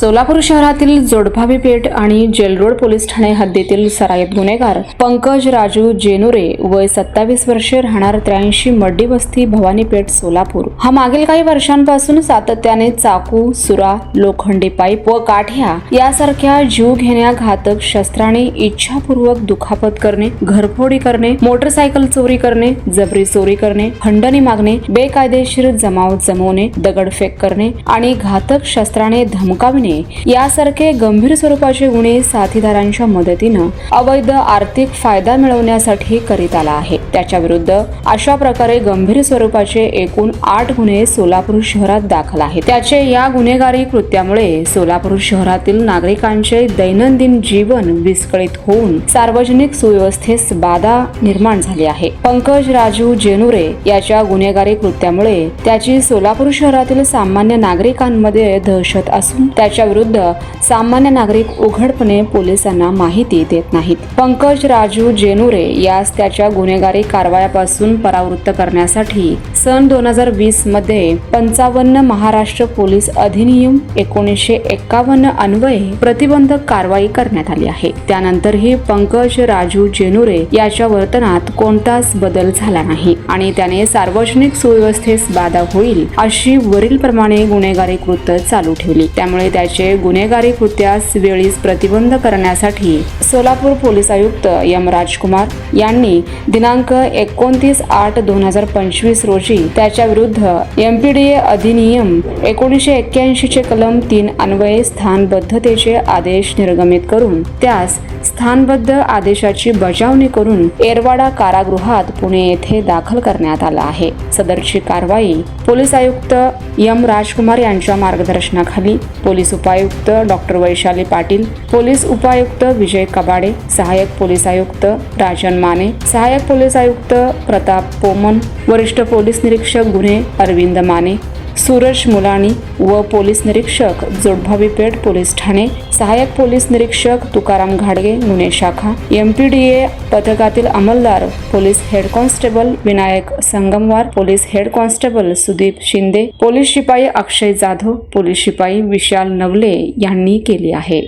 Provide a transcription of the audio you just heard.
सोलापूर शहरातील जोडभावी पेठ आणि Jail Road police Thane हद्दीतील सराईत गुन्हेगार पंकज राजू जेनुरे वय सत्तावीस वर्षे राहणार त्र्याऐंशी मड्डी वस्ती भवानी पेठ सोलापूर. हा मागील काही वर्षांपासून सातत्याने चाकू सुरा लोखंडी पाईप व काठ्या यासारख्या जीव घेण्या घातक शस्त्राने इच्छापूर्वक दुखापत करणे घरफोडी करणे मोटरसायकल चोरी करणे जबरी चोरी करणे खंडणी मागणे बेकायदेशीर जमाव जमवणे दगडफेक करणे आणि घातक शस्त्राने धमकाविणे यासारखे गंभीर स्वरूपाचे गुन्हे साथीदारांच्या मदतीनं अवैध आर्थिक फायदा मिळवण्यासाठी करीत आला आहे. त्याच्या विरुद्ध अशा प्रकारे गंभीर स्वरूपाचे एकूण आठ गुन्हे सोलापूर शहरात दाखल आहेत. त्याचे या गुन्हेगारी कृत्यामुळे सोलापूर शहरातील नागरिकांचे दैनंदिन जीवन विस्कळीत होऊन सार्वजनिक सुव्यवस्थेस बाधा निर्माण झाली आहे. पंकज राजू जेनुरे याच्या गुन्हेगारी कृत्यामुळे त्याची सोलापूर शहरातील सामान्य नागरिकांमध्ये दहशत असून त्याच्या विरुद्ध सामान्य नागरिक उघडपणे पोलिसांना माहिती देत नाहीत. पंकज राजू जेनुरे यास त्याच्या गुन्हेगारी कारवायापासून परावृत्त करण्यासाठी सन दोन हजार वीसमध्ये पंचावन्न महाराष्ट्र पोलीस अधिनियम एकोणीसशे एक्कावन्न अन्वये प्रतिबंधक कारवाई करण्यात आली आहे. त्यानंतरही पंकज राजू जेनुरे याच्या वर्तनात कोणताच बदल झाला नाही आणि त्याने सार्वजनिक सुव्यवस्थेस बाधा होईल अशी वरील प्रमाणे गुन्हेगारी कृत्य चालू ठेवली. त्यामुळे त्याचे गुन्हेगारी कृत्यास वेळीच प्रतिबंध करण्यासाठी सोलापूर पोलीस आयुक्त एम राजकुमार यांनी दिनांक एकोणतीस आठ दोन हजार पंचवीस रोजी त्याच्या विरुद्ध एमपीडीए अधिनियम एकोणीसशे एक्क्याऐंशी चे कलम तीन अन्वये स्थानबद्धतेचे आदेश निर्गमित करून त्यास स्थानबद्ध आदेशाची बजावणी करून एरवाडा कारागृहात पुणे येथे दाखल करण्यात आला आहे. सदरची कारवाई पोलीस आयुक्त एम राजकुमार यांच्या मार्गदर्शनाखाली पोलीस उपायुक्त डॉक्टर वैशाली पाटील पोलीस उपायुक्त विजय कबाडे सहाय्यक पोलीस आयुक्त राजन माने सहाय्यक पोलीस आयुक्त प्रताप पोमन वरिष्ठ पोलीस निरीक्षक गुन्हे अरविंद माने सूरज मुलाणी व पोलीस निरीक्षक जोडभावी पेठ पोलीस ठाणे सहाय्यक पोलीस निरीक्षक तुकाराम घाडगे गुन्हे शाखा एमपीडीए पथकातील अंमलदार police head constable Vinayak Sangamwar police head constable Sudeep Shinde police शिपाई अक्षय जाधव पोलीस शिपाई विशाल नवले यांनी केली आहे.